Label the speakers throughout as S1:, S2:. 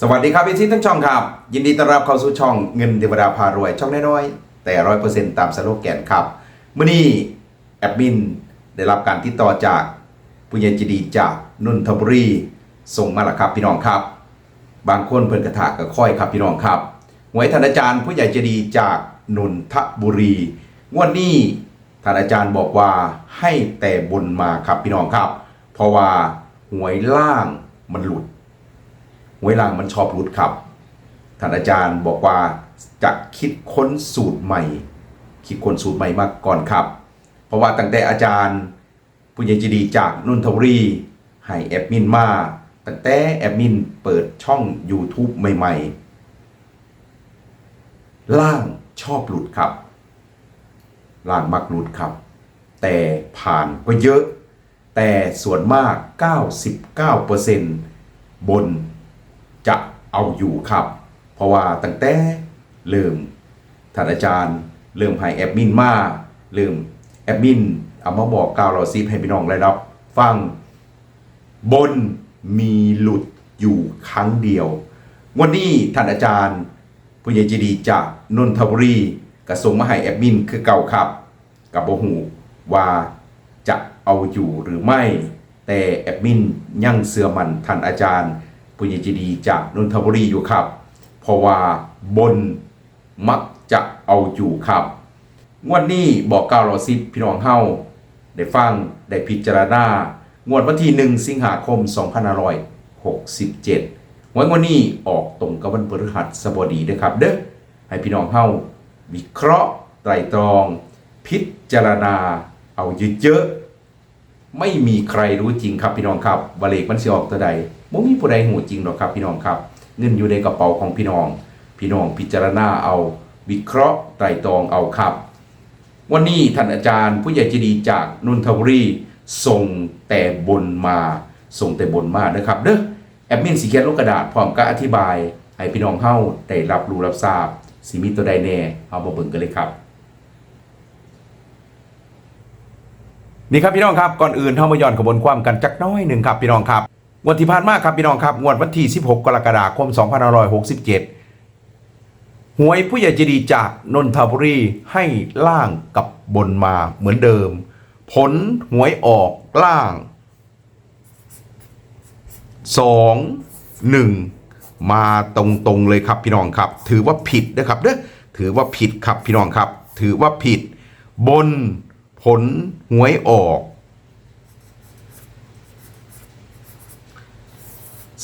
S1: สวัสดีครับพี่ชิทั้งช่องครับ ยินดีต้อนรับเข้าสู่ช่องเงินเทวดาพารวย ช่องน้อยๆแต่ร้อยเปอร์เซ็นต์ตามสโลแกนครับเมื่อนี้แอดมินได้รับการติดต่อจากผู้ใหญ่จดีจากนนทบุรีส่งมาละครับพี่น้องครับ บางคนเพิ่นกระถากกระค่อยครับพี่น้องครับหวยท่านอาจารย์ผู้ใหญ่จดีจากนนทบุรีงวดนี้ท่านอาจารย์บอกว่าให้แต่บนมาครับพี่น้องครับ เพราะว่าหวยล่างมันหลุด หวยลางมันชอบรุดครับ ท่านอาจารย์บอกว่าจะคิดค้นสูตรใหม่ คิดค้นสูตรใหม่มาก่อนครับ เพราะว่าตั้งแต่อาจารย์ผู้ใหญ่จะดีจากนุนทบุรีให้แอดมินมาตั้งแต่แอดมินเปิดช่อง YouTube ใหม่ ๆ ล่างชอบหลุดครับ ล่างมักหลุดครับ แต่ผ่านก็เยอะ แต่ส่วนมาก 99%บน จะเอาอยู่ครับ เพราะว่าตั้งแต่เริ่มท่านอาจารย์ เริ่มให้แอดมินมาเริ่มแอดมินเอามาบอกกล่าวเราซิให้พี่น้องได้รับ ฟังบนมีหลุดอยู่ครั้งเดียว วันนี้ท่านอาจารย์ผู้ใหญ่จดีจากนนทบุรีกระทรงมาให้แอดมินคือเก่าครับ กับโบหูว่าจะเอาอยู่หรือไม่ แต่แอดมินยั่งเสือมันท่านอาจารย์ ผู้ใหญ่ใจดีจากนนทบุรีอยู่ครับ เพราะว่าบนมักจะเอาอยู่ครับงวดนี้บอกกล่าวเราซิพี่น้องเฮาได้ฟังได้พิจารณางวดวันที่ 1 สิงหาคม 2567วันวันนี้ออกตรงกับวันพฤหัสบดีเด้อครับ เด้อให้พี่น้องเฮาวิเคราะห์ไตรตรอง พิจารณาเอาเยอะๆไม่มีใครรู้จริงครับพี่น้องครับว่าเลขมันสิออกตัวใด บ่มีผู้ใดหูจริงหรอกครับพี่น้องครับ เงินอยู่ในกระเป๋าของพี่น้อง พี่น้องพิจารณาเอาวิเคราะห์ไตรตรองเอาครับ วันนี้ท่านอาจารย์ผู้ใหญ่จดีจากนนทบุรีส่งแต่บนมาส่งแต่บนมานะครับเด้อแอดมินสีเขียนลงกระดาษพร้อมกับอธิบาย ให้พี่น้องเฮาได้รับรู้รับทราบสีมีตัวใดแน่เอามาเบิ่งกันเลยครับนี่ครับพี่น้องครับก่อนอื่นเท่ามาย้อนขบวนความกันจักน้อยหนึ่งครับพี่น้องครับ งวดที่ผ่านมาครับพี่น้องครับ งวดวันที่ 16 กรกฎาคม 2567 หวยผู้ใหญ่ใจดีจากนนทบุรีให้ล่างกับบนมาเหมือนเดิม ผลหวยออกล่าง 2 1 มาตรงๆเลยครับพี่น้องครับ ถือว่าผิดนะครับเด้อถือว่าผิดครับพี่น้องครับ ถือว่าผิด บนผลหวยออก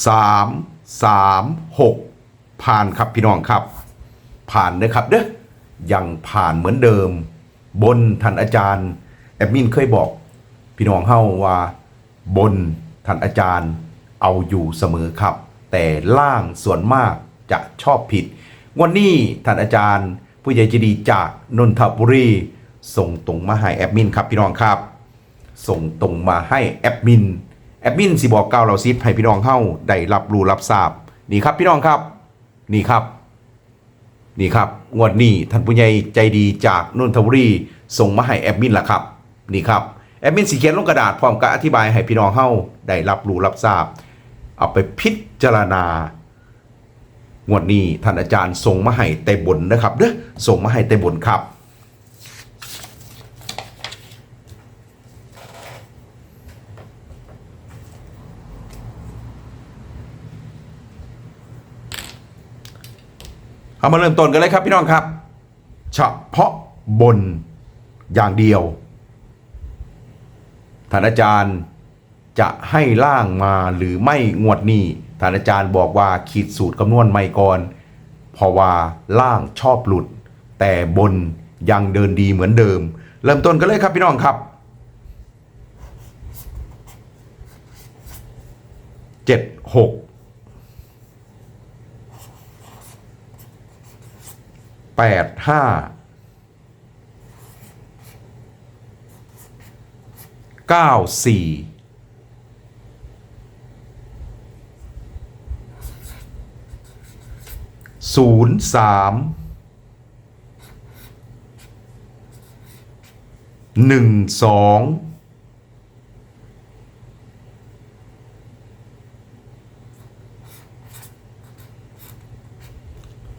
S1: สามสามหกผ่านครับพี่น้องครับ ผ่านนะครับเด้อยังผ่านเหมือนเดิม บนท่านอาจารย์ แอดมินเคยบอก พี่น้องเฮาว่า บนท่านอาจารย์เอาอยู่เสมอครับ แต่ล่างส่วนมากจะชอบผิด วันนี้ท่านอาจารย์ ผู้ใหญ่จดีจากนนทบุรีส่งตรงมาให้แอดมินครับพี่น้องครับ ส่งตรงมาให้แอดมิน แอดมินสิบอกกล่าวเราซิให้พี่น้องเฮาได้รับรู้รับทราบนี่ครับพี่น้องครับ นี่ครับ นี่ครับงวดนี้ท่านผู้ใหญ่ใจดีจากนนทบุรีส่งมาให้แอดมินละครับ นี่ครับแอดมินสีเขียนลงกระดาษพร้อมกับอธิบายให้พี่น้องเฮาได้รับรู้รับทราบ เอาไปพิจารณางวดนี้ท่านอาจารย์ส่งมาให้แต่บนนะครับเด้อส่งมาให้แต่บนครับ เอามาเริ่มต้นกันเลยครับพี่น้องครับ เฉพาะบนอย่างเดียวท่านอาจารย์จะให้ล่างมาหรือไม่งวดนี้ท่านอาจารย์บอกว่าขีดสูตรคำนวณไม่ก่อนเพราะว่าล่างชอบหลุด แต่บนยังเดินดีเหมือนเดิม เริ่มต้นกันเลยครับพี่น้องครับเจ็ดหก แปดห้าเก้าสี่ศูนย์สามหนึ่งสอง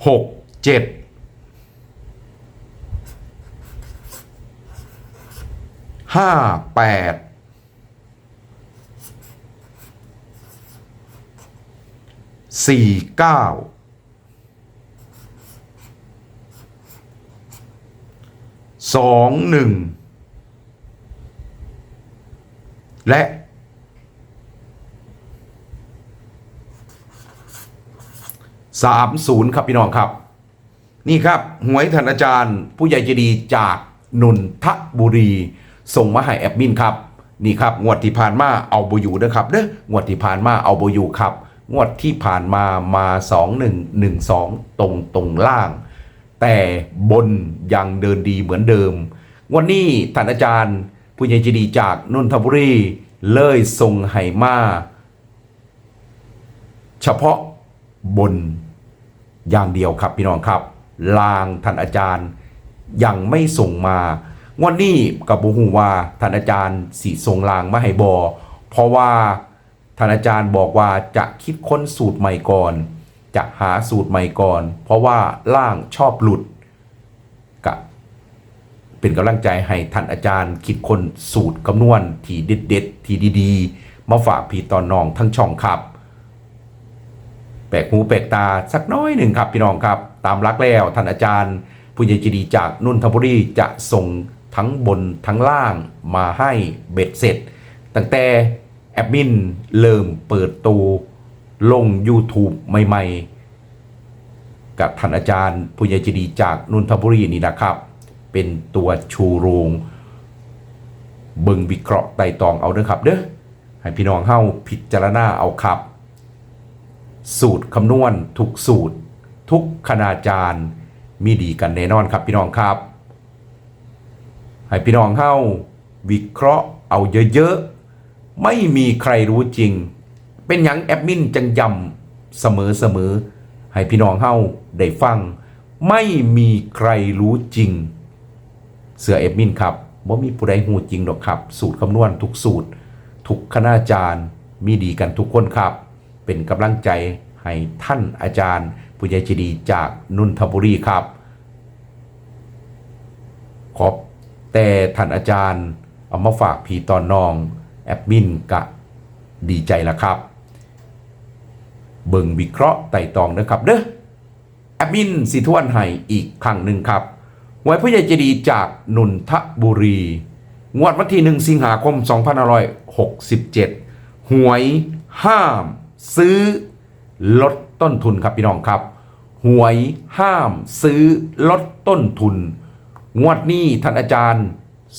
S1: หกเจ็ด ห้าแปดสี่เก้าสองหนึ่งและสามศูนย์ครับพี่น้องครับ นี่ครับ หวยธนอาจารย์ ผู้ใหญ่ใจดีจากนนทบุรี ส่งมาให้แอดมินครับนี่ครับงวดที่ผ่านมาเอาบอยู่นะครับเด้องวดที่ผ่านมาเอาบอยู่ครับ งวดที่ผ่านมามา 2 1 1 2 ตรงตรงล่าง แต่บนยังเดินดีเหมือนเดิม วันนี้ท่านอาจารย์ผู้ใหญ่จดีจากนนทบุรีเลยส่งให้มา เฉพาะบนอย่างเดียวครับพี่น้องครับ ลางท่านอาจารย์ยังไม่ส่งมา วันนี้กับบูฮูว่าท่านอาจารย์สีส่งลางมาให้บอเพราะว่าท่านอาจารย์บอกว่าจะคิดค้นสูตรใหม่ก่อน จะหาสูตรใหม่ก่อน เพราะว่าล่างชอบหลุดกับเป็นกำลังใจให้ท่านอาจารย์ คิดค้นสูตรคำนวณที่เด็ดๆที่ดีๆ มาฝากพี่ตอนน้องทั้งช่องครับแปลกหูแปลกตาสักน้อยหนึ่งครับพี่น้องครับ ตามรักแล้วท่านอาจารย์ผู้ใหญ่จดีจากนนทบุรีจะส่ง ทั้งบนทั้งล่างมาให้เบ็ดเสร็จ ตั้งแต่แอดมินเริ่มเปิดตูลง YouTube ใหม่ๆ กับท่านอาจารย์ผู้ใหญ่ใจดีจากนนทบุรีนี่นะครับ เป็นตัวชูโรงเบิงวิเคราะห์ไต่ตองเอาเด้อครับเด้อให้พี่น้องเฮาพิจารณาเอาครับ สูตรคำนวณทุกสูตร ทุกคณาจารย์มีดีกันแน่นอนครับพี่น้องครับ ให้พี่น้องเฮาวิเคราะห์เอาเยอะๆ ไม่มีใครรู้จริง เป็นอย่างแอดมินจังยำเสมอๆ ให้พี่น้องเฮาได้ฟัง ไม่มีใครรู้จริง เสือเอดมินครับว่ามีผู้ใดหูจริงหรอกครับ สูตรคำนวณทุกสูตร ทุกคณาจารย์มีดีกันทุกคนครับ เป็นกำลังใจให้ท่านอาจารย์ผู้ใหญ่ใจดีจากนุนทบุรีครับขอบ แต่ท่านอาจารย์เอามาฝากพี่ตอนน้อง แอดมินกะดีใจละครับ เบิ่งวิเคราะห์ไต่ตองนะครับเด้อแอดมินสิทวนให้อีกครั้งหนึ่งครับไว้ผู้ใหญ่ใจดีจากนนทบุรี งวดวันที่หนึ่งสิงหาคม 2567 หวยห้าม ซื้อ ลดต้นทุนครับพี่น้องครับ หวยห้ามซื้อลดต้นทุน งวดนี้ท่านอาจารย์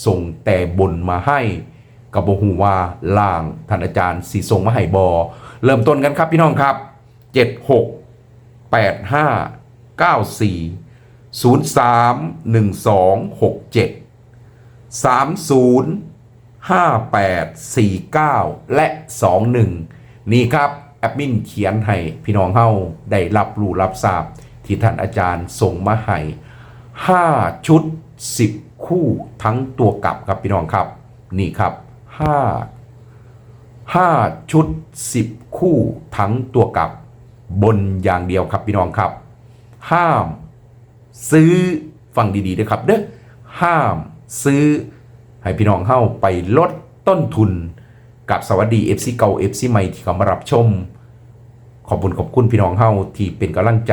S1: ส่งแต่บนมาให้กับบหูว่าล่างท่านอาจารย์สีส่งมาให้บอ เริ่มต้นกันครับพี่น้องครับ 76 85 94 03 12 67 30 58 49 และ 21 นี่ครับ แอดมินเขียนให้พี่น้องเฮาได้รับรู้รับทราบที่ท่านอาจารย์ส่งมาให้ 5 ชุด 10 คู่ทั้งตัวกลับครับพี่น้องครับ นี่ครับ 5 5 ชุด 10 คู่ทั้งตัวกลับบนอย่างเดียวครับพี่น้องครับ ห้าม ซื้อฟังดีๆด้วยครับเด้อห้ามซื้อ ให้พี่น้องเข้าไปลดต้นทุนกับสวัสดี FC เก่า FC ใหม่ที่เขามารับชม ขอบคุณขอบคุณพี่น้องเฮาที่เป็นกำลังใจ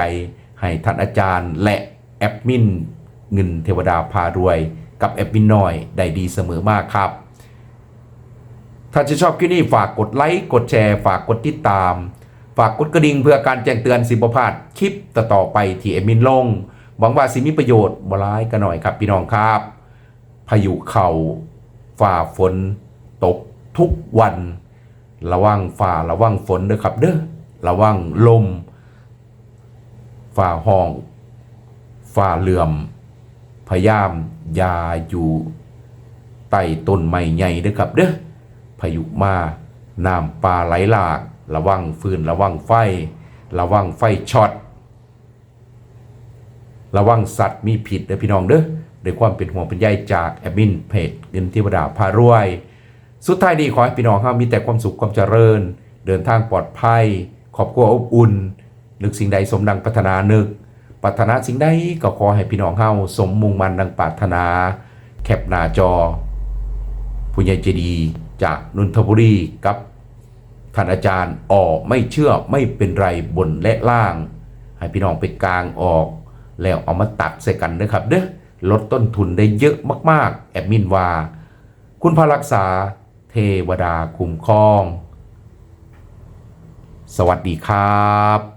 S1: ให้ท่านอาจารย์และแอดมิน เงินเทวดาพารวย กับแอดมินน้อยได้ดีเสมอมากครับ ถ้าจะชอบคลิปนี้ฝากกดไลค์กดแชร์ ฝากกดติดตาม ฝากกดกระดิ่งเพื่อการแจ้งเตือนสิบพาดคลิปต่อๆไปที่แอดมินลงหวังว่าสิมีประโยชน์บร้ายกันหน่อยครับพี่น้องครับ พายุเข่าฝ่าฝนตกทุกวัน ระวังฝ่าระวังฝนเด้อครับเด้อระวังลม ฝ่าห้อง ฝ่าเหลื่อม พยายามอยาอยู่ใต้ต้นไม้ใหญ่เด้อครับเด้อพายุมาน้ำป่าไหลหลาก ระวังฟืนระวังไฟ ระวังไฟช็อตระวังสัตว์มีผิดเด้อพี่น้องเด้อด้วยความเป็นห่วงเป็นใยจากแอดมินเพจเงินเทวดาพารวย สุดท้ายนี้ขอให้พี่น้องครับมีแต่ความสุขความเจริญ เดินทางปลอดภัย ขอบครัวอบอุ่น นึกสิ่งใดสมดังปรารถนานึก ปรารถนาสิ่งใดก็ขอให้พี่น้องเฮาสมมุ่งมันดังปรารถนา แคปหน้าจอผู้ใหญ่ใจดีจากนนทบุรีกับท่านอาจารย์ออกไม่เชื่อไม่เป็นไรบนและล่าง ให้พี่น้องไปกลางออก แล้วเอามาตัดใส่กันนะครับเด้อลดต้นทุนได้เยอะมากๆ แอดมินว่า คุณพระรักษาเทวดาคุ้มครอง สวัสดีครับ